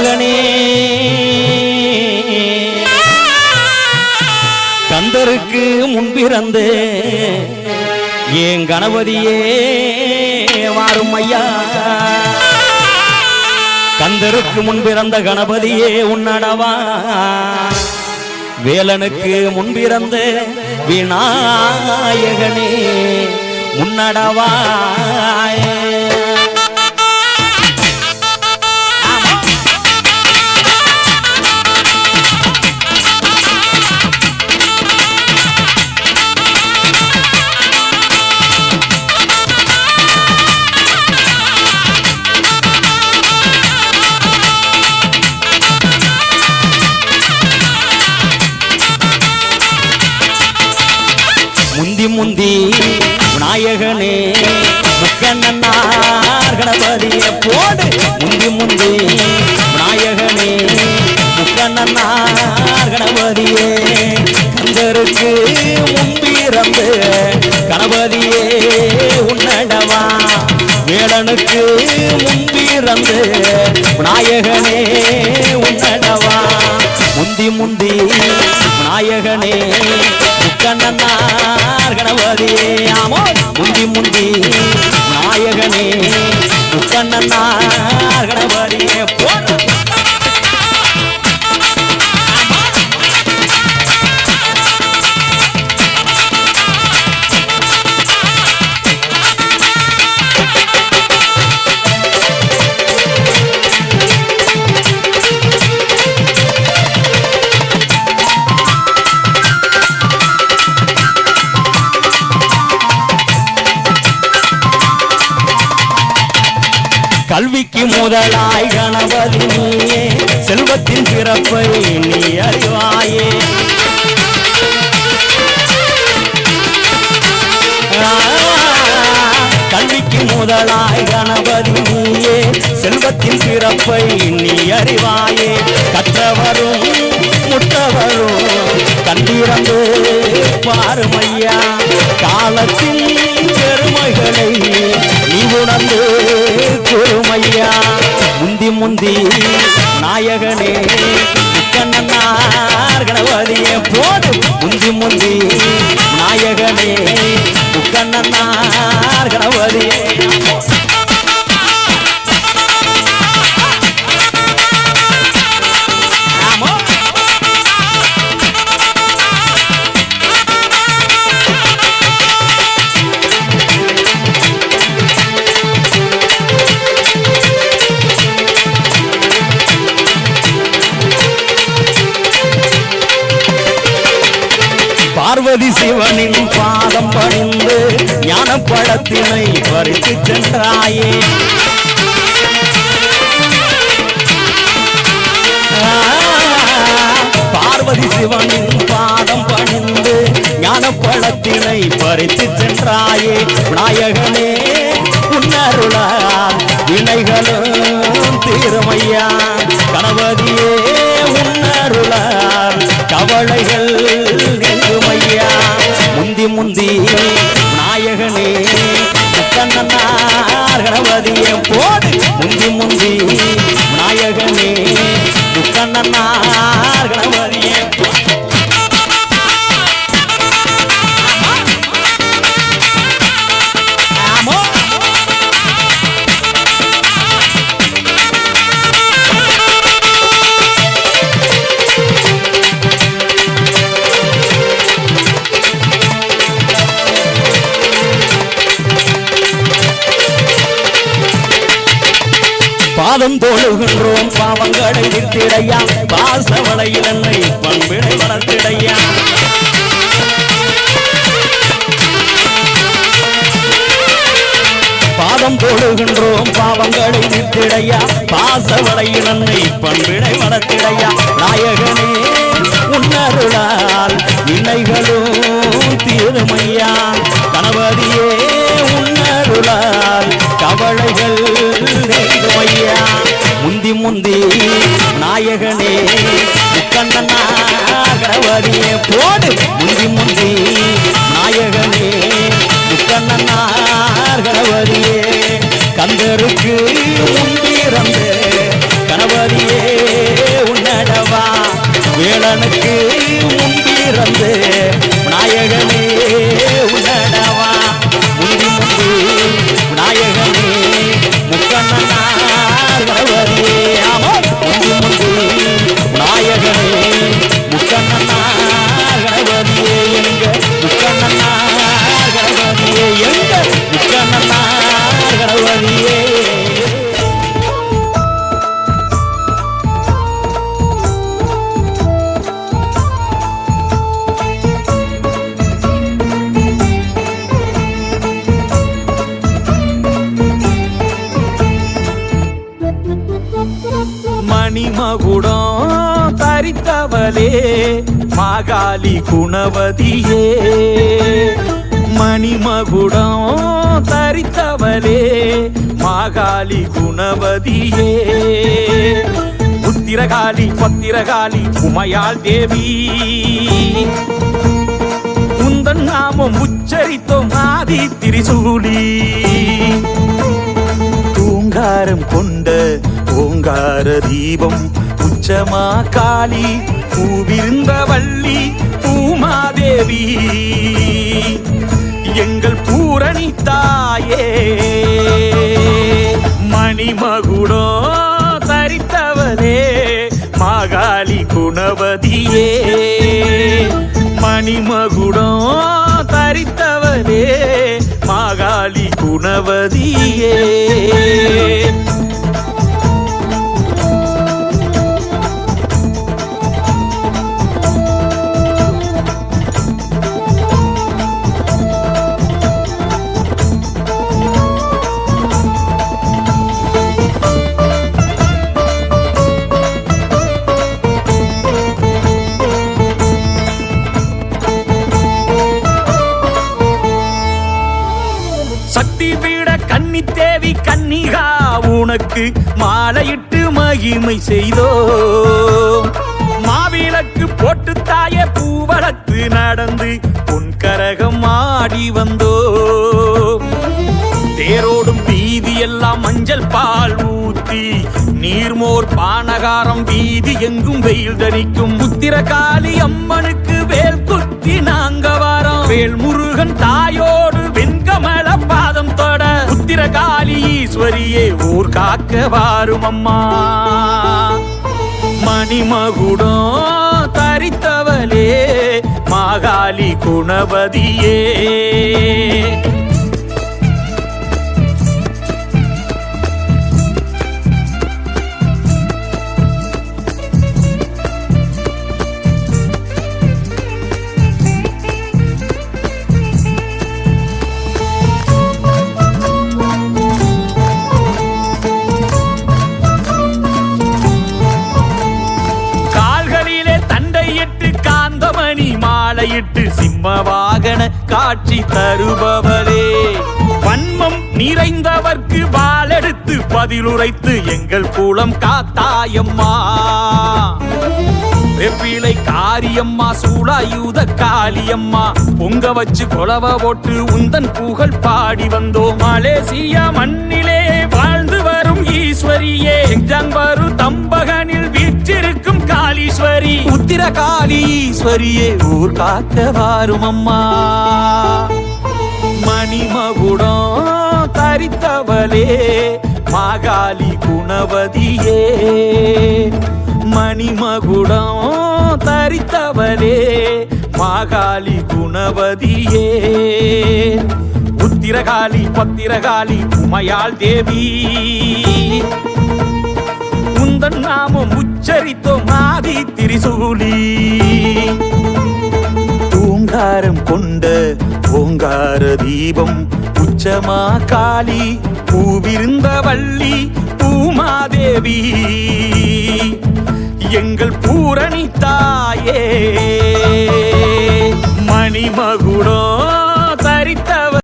மகனே கந்தருக்கு முன்பிறந்து ஏன் கணபதியே வாரும் ஐயா. கந்தருக்கு முன்பிறந்த கணபதியே உன்னடவா. வேலனுக்கு முன்பிறந்த விநாயகனே முன்னடவா விநாயகனே முக்கண்ணன்னார் கணபதிய போடு முந்தி முந்தி. விநாயகனே முக்கண்ணன்னார் கணபதியே கந்தருக்கு முன்பிறந்து கணபதியே உன்னடவா. வேடனுக்கு முன்பிறந்து விநாயகனே உன்னடவா. முந்தி முந்தி நாயகனே முக்கண்ணனார் கணபதியே ஆமோ முந்தி முந்தி நாயகனே முக்கண்ணனார் கணபதியே முதலாய் கணபதி நீயே செல்வத்தின் பிறப்பை நீ அறிவாயே. கல்விக்கு முதலாய் கணபதி நீயே செல்வத்தின் பிறப்பை நீ அறிவாயே. கற்றவரும் முட்டவரும் கண்டிரந்து பாருமையா காலத்தில் முந்தி நாயகனே. பார்வதி சிவனின் பாதம் பணிந்து ஞான படத்தினை பறித்து சென்றாயே. பார்வதி சிவனின் பாதம் பணிந்து ஞான படத்தினை பறித்து சென்றாயே. விநாயகனே உன்னருளால் வினைகளும் தீரமையா. கணபதியே உன்னருளால் கவலைகள் முந்தி பாதம் தோழுகின்றோம் பாவங்களை நிறுத்திடையா பாசவளையில் என்னை பண்பினை வளர்த்திடையா? பாதம் தோழுகின்றோம் பாவங்களை வித்திடையா பாசவளையில் என்னை பண்பினை வளர்த்திடையா? நாயகனே உன்னருளால் இணைகளும் தீருமையா? கணபதியே போடு முந்தி முந்தி. மணிமகுடம் தரித்தவளே மாகாளி குணவதியே. மணிமகுடம் தரித்தவளே மாகாளி குணவதியே. உத்திரகாளி பத்திரகாளி உமையாள் தேவி. உந்தன் நாமம் உச்சரித்தோம் ஆதி திரிசூலி. தூங்காரம் கொண்ட ஓங்கார தீபம் உச்சமா காளி பூவிருந்த வள்ளி பூமாதேவி. எங்கள் பூரணி தாயே மணிமகுடோ தரித்தவனே மாகாளி குணவதியே. மணிமகுடோ தரித்தவனே மாகாளி குணவதியே. மாவிளக்கு மாலையிட்டு மகிமை செய்தோ மாவிளக்கு போட்டு தாய பூவளத்து நடந்து பொன்கரகம் ஆடி வந்தோ தேரோடும் வீதி எல்லாம் மஞ்சள் பால் ஊத்தி நீர்மோர் பானகாரம் வீதி எங்கும் வெயில் தணிக்கும். உத்திரகாளி அம்மனுக்கு வேல் குத்தி நாங்க வாரம். வேல் முருகன் தாயோ உத்திரகாளி ஈஸ்வரியே ஊர் காக்க வாரும் அம்மா மணிமகுடம் தரித்தவளே மாகாளி குணபதியே தலையிட்டு சிம்ம வாகன காட்சி தருபவரே வன்மம் நிறைந்தவர்க்கு வாளெடுத்து பதிலுரைத்து எங்கள் கூலம் காத்தாயம்மா. வெப்பிலை காரியம்மா சூளாயுத காளியம்மா. பொங்க வச்சு கொலவ போட்டு உந்தன் புகழ் பாடி வந்தோம் மலேசியா மண்ணிலே வாழ்ந்து வரும் ஈஸ்வரியே. ஜன்பரு தம்பி உத்திர காளீஸ்வரியே ஊர் காக்க வாரும் அம்மா மணிமகுடம் தரித்தவளே மாகாளி குணவதியே. மணிமகுடம் தரித்தவளே மாகாளி குணவதியே. உத்திரகாளி பத்திரகாளி உமையாள் தேவி. உந்தன் நாமம் உச்சரித்தோம் ஆதி திரிசூலி. தூங்காரம் கொண்ட ஓங்கார தீபம் உச்சமா காளி பூவிருந்த வள்ளி பூமாதேவி. எங்கள் பூரணி தாயே மணிமகுடோ தரித்த